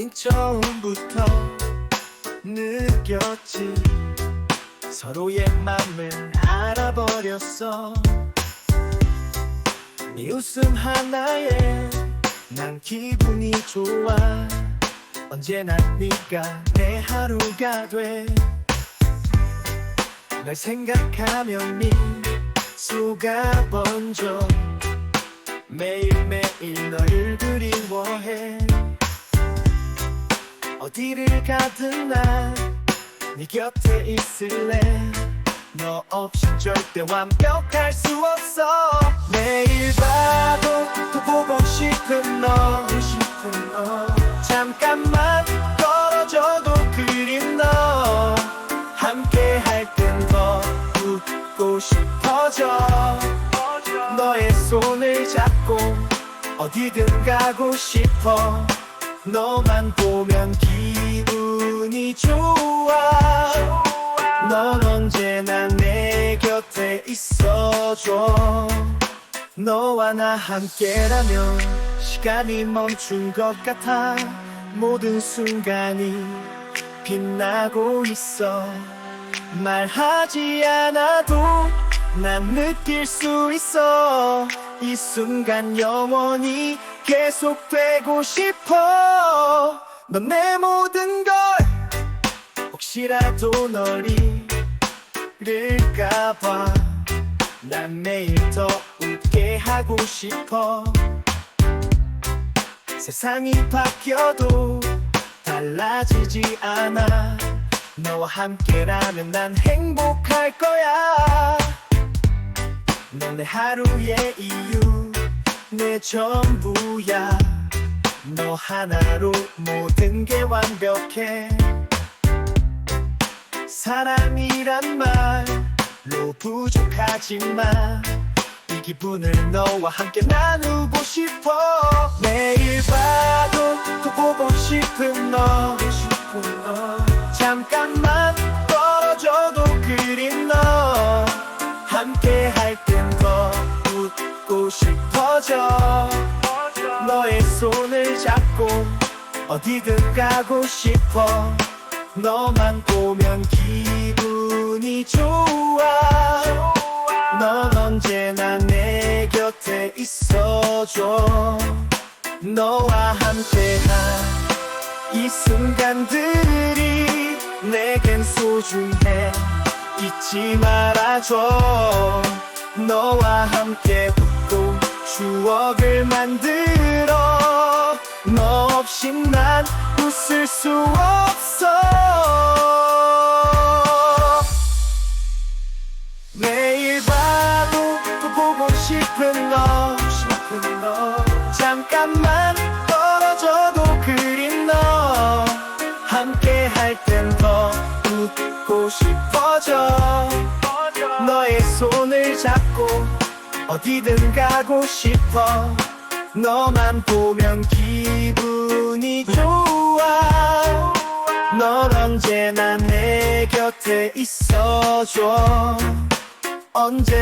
우린 처음부터 느꼈지. 서로의 맘을 알아버렸어. 네 웃음 하나에 난 기분이 좋아. 언제나 네가 내 하루가 돼. 널 생각하면 미소가 번져. 매일매일 널 그리워해 어디를 가든 난네 곁에 있을래. 너 없이 절대 완벽할 수 없어. 매일 봐도 또 보고 싶은 너. 싶은 너 잠깐만 걸어줘도 그린 너. 함께 할 땐 더 웃고 싶어져. 너의 손을 잡고 어디든 가고 싶어. 너만 보면 좋아. 넌 언제나 내 곁에 있어줘. 너와 나 함께라면 시간이 멈춘 것 같아. 모든 순간이 빛나고 있어. 말하지 않아도 난 느낄 수 있어. 이 순간 영원히 계속되고 싶어. 넌 내 모든 걸 혹시라도 널 잃을까봐 난 매일 더 웃게 하고 싶어. 세상이 바뀌어도 달라지지 않아. 너와 함께라면 난 행복할 거야. 넌 내 하루의 이유 내 전부야. 너 하나로 모든 게 완벽해 사랑이란 말로 부족하지만 이 기분을 너와 함께 나누고 싶어. 매일 봐도 또 보고 싶은 너. 잠깐만 떨어져도 그린 너. 함께 할 땐 더 웃고 싶어져. 너의 손을 잡고 어디든 가고 싶어 너만 보면 기분이 좋아. 넌 언제나 내 곁에 있어줘. 너와 함께한 이 순간들이 내겐 소중해. 잊지 말아줘. 너와 함께 웃고 추억을 만들어. 너 없이 난 웃을 수 없어 싶은 너 싶은 너 잠깐만 떨어져도 그린 너. 함께 할 땐 더 웃고 싶어져. 너의 손을 잡고 어디든 가고 싶어. 너만 보면 기분이 좋아. 넌 언제나 내 곁에 있어줘. 언제